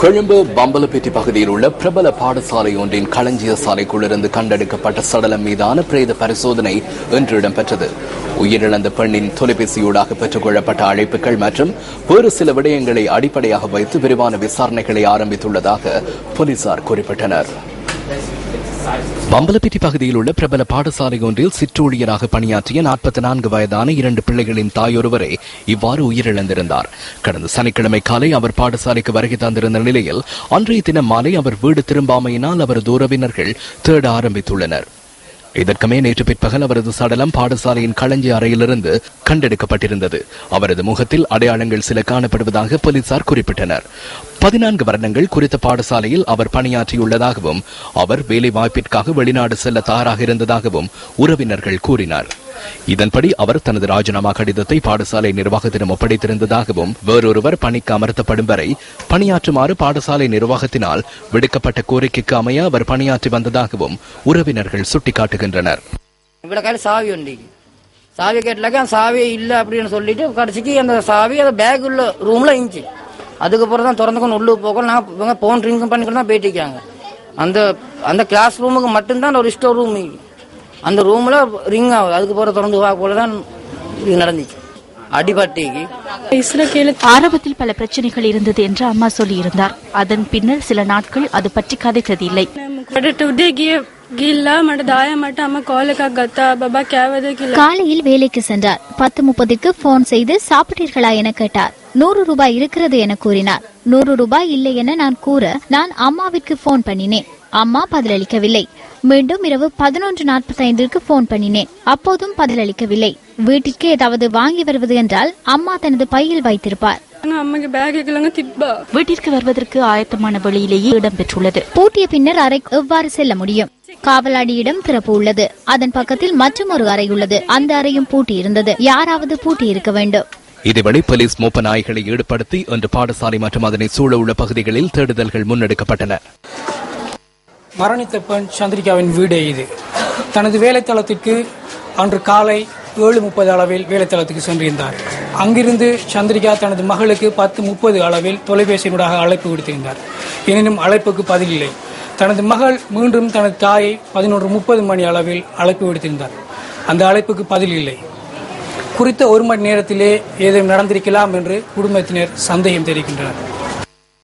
கொழும்பு பம்பலப்பேட்டி பகுதியில் உள்ள பிரபல பாடசாலை ஒன்றின் களஞ்சிய சாலைக்குள்ளிருந்து கண்டெடுக்கப்பட்ட சடலம் மீதான பிரேத பரிசோதனை இன்று இடம்பெற்றது. உயிரிழந்த பெண்ணின் தொலைபேசியூடாக பெற்றுக் கொள்ளப்பட்ட அழைப்புகள் மற்றும் வேறு சில விடயங்களை அடிப்படையாக வைத்து விரிவான விசாரணைகளை ஆரம்பித்துள்ளதாக போலீசார் குறிப்பிட்டனர். பம்பலப்பிட்டி பகுதியில் உள்ள பிரபல பாடசாலை ஒன்றில் சிற்றூழியராக பணியாற்றிய நாற்பத்தி நான்கு வயதான இரண்டு பிள்ளைகளின் தாயொருவரே இவ்வாறு உயிரிழந்திருந்தார். கடந்த சனிக்கிழமை காலை அவர் பாடசாலைக்கு வருகை தந்திருந்த நிலையில் அன்றைய தினம் மாலை அவர் வீடு திரும்பாமையினால் அவரது உறவினர்கள் தேட ஆரம்பித்துள்ளனர். இதற்குமே நேற்று பிற்பகல் அவரது சடலம் பாடசாலையின் களஞ்சி அறையிலிருந்து கண்டெடுக்கப்பட்டிருந்தது. அவரது முகத்தில் அடையாளங்கள் சில காணப்படுவதாக போலீசார் குறிப்பிட்டனர். பதினான்கு வருடங்கள் குறித்த பாடசாலையில் அவர் பணியாற்றியுள்ளதாகவும் அவர் வேலை வாய்ப்பிற்காக வெளிநாடு செல்ல தயாராக இருந்ததாகவும் உறவினர்கள் கூறினார். இதன்படி அவர் தனது ராஜினாமா கடிதத்தை பாடசாலை நிர்வாகத்திடம் ஒப்படைத்திருந்ததாகவும் வேறொருவர் பணிக்கு அமர்த்தப்படும் வரை பணியாற்றுமாறு பாடசாலை நிர்வாகத்தினால் விடுக்கப்பட்ட கோரிக்கைக்கு அமைய அவர் பணியாற்றி வந்ததாகவும் உறவினர்கள் சுட்டிக்காட்டுகின்றனர். இவ்வளோ சாவி கேட்டலாக்கா சாவி இல்லை அப்படின்னு சொல்லிட்டு கடைசிக்கு அந்த சாவி அந்த பேக் உள்ள ரூமில் இருந்துச்சு. அதுக்கப்புறம் தான் திறந்து கொண்டு உள்ளே போக நான் இவங்க போன் ரிங் பண்ணிக்கிட்டு தான் போயிட்டிருக்காங்க அந்த அந்த கிளாஸ் ரூமுக்கு மட்டும்தான் ஒரு ஸ்டோர் ரூம் அந்த ரூம்ல ரிங் ஆகுது. அதுக்கு போற தொடர்ந்து வாக்குள்ள தான் இது நடந்துச்சு. ஆரம்பத்தில் பல பிரச்சனைகள் இருந்தது என்று அம்மா சொல்லியிருந்தார். அதன் பின்னர் சில நாட்கள் அது பற்றி கதைத்ததில்லை. காலையில் வேலைக்கு சென்றார். பத்து முப்பதுக்கு போன் செய்து சாப்பிட்டீர்களா என கேட்டார். நூறு ரூபாய் இருக்கிறது என கூறினார். நூறு ரூபாய் இல்லை என நான் கூற நான் அம்மாவிற்கு போன் பண்ணினேன். அம்மா பதிலளிக்கவில்லை. மீண்டும் இரவு பதினொன்று நாற்பத்தி நாற்பத்தைந்திற்கு போன் பண்ணினேன். அப்போதும் பதிலளிக்கவில்லை வீட்டிற்கு ஏதாவது வாங்கி வருவது என்றால் அம்மா தனது பையில் வைத்திருப்பார். வீட்டிற்கு வருவதற்கு ஆயத்தமான வழியிலேயே இடம்பெற்றுள்ளது பூட்டிய பின்னர் அறை எவ்வாறு செல்ல முடியும்? காவலாடியிடம் திறப்பு உள்ளது. அதன் பக்கத்தில் மற்றும் ஒரு அறை உள்ளது. அந்த அறையும் பூட்டி இருந்தது யாராவது பூட்டி இருக்க வேண்டும். இதேவேளை போலீஸ் மோப்ப நாய்களை ஈடுபடுத்தி இன்று பாடசாலை மற்றும் அதனை சூழ உள்ள பகுதிகளில் தேடுதல்கள் முன்னெடுக்கப்பட்டன. மரணித்த பெண் சந்திரிகாவின் வீடே இது. தனது வேலைத்தளத்திற்கு அன்று காலை ஏழு முப்பது அளவில் வேலைத்தளத்துக்கு சென்றிருந்தார். அங்கிருந்து சந்திரிகா தனது மகளுக்கு பத்து முப்பது அளவில் தொலைபேசியினூடாக அழைப்பு விடுத்திருந்தார். எனினும் அழைப்புக்கு பதில் இல்லை தனது மகள் மீண்டும் தனது தாயை பதினொன்று முப்பது மணி அளவில் அழைப்பு விடுத்திருந்தார். அந்த அழைப்புக்கு பதில் இல்லை குறித்த ஒரு மணி நேரத்திலே ஏதும் நடந்திருக்கலாம் என்று குடும்பத்தினர் சந்தேகம் தெரிவிக்கின்றனர்.